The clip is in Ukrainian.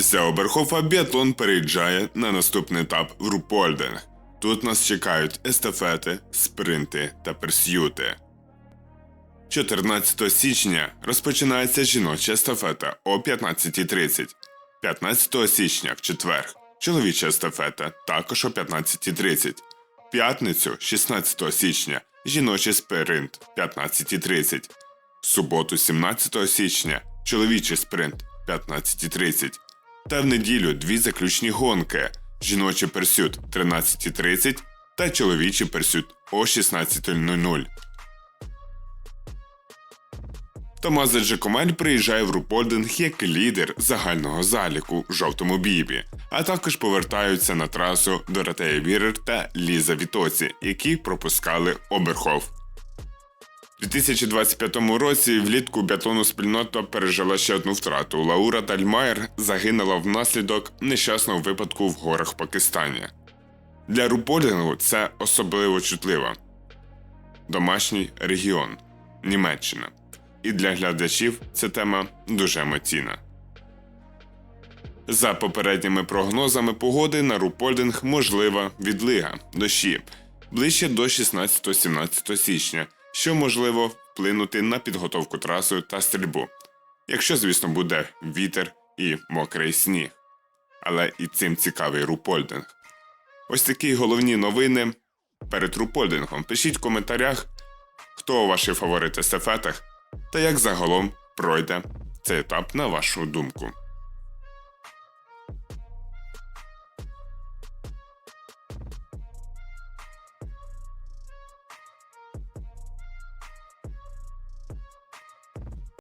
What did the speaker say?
Після Оберхофа біатлон переїжджає на наступний етап в Рупольдинг. Тут нас чекають естафети, спринти та перс'юти. 14 січня розпочинається жіноча естафета о 15.30. 15 січня в четвер чоловіча естафета також о 15.30. В П'ятницю, 16 січня, жіночий спринт 15.30. В суботу, 17 січня, чоловічий спринт 15.30. Та в неділю дві заключні гонки: жіночий персют 13.30 та чоловічий персют о 16.00. Томазо Джекомель приїжджає в Рупольдинг як лідер загального заліку в жовтому бібі, а також повертаються на трасу Доротея Вірер та Ліза Вітоці, які пропускали Оберхоф. У 2025 році влітку біатлону спільнота пережила ще одну втрату. Лаура Дальмайер загинула внаслідок нещасного випадку в горах Пакистані. Для Рупольдингу це особливо чутливо. Домашній регіон Німеччина. І для глядачів ця тема дуже емоційна. За попередніми прогнозами погоди на Рупольдинг можлива відлига дощі ближче до 16-17 січня, що можливо вплинути на підготовку трасою та стрільбу, якщо, звісно, буде вітер і мокрий сніг. Але і цим цікавий Рупольдинг. Ось такі головні новини перед Рупольдингом. Пишіть в коментарях, хто ваші фаворити в естафетах та як загалом пройде цей етап на вашу думку.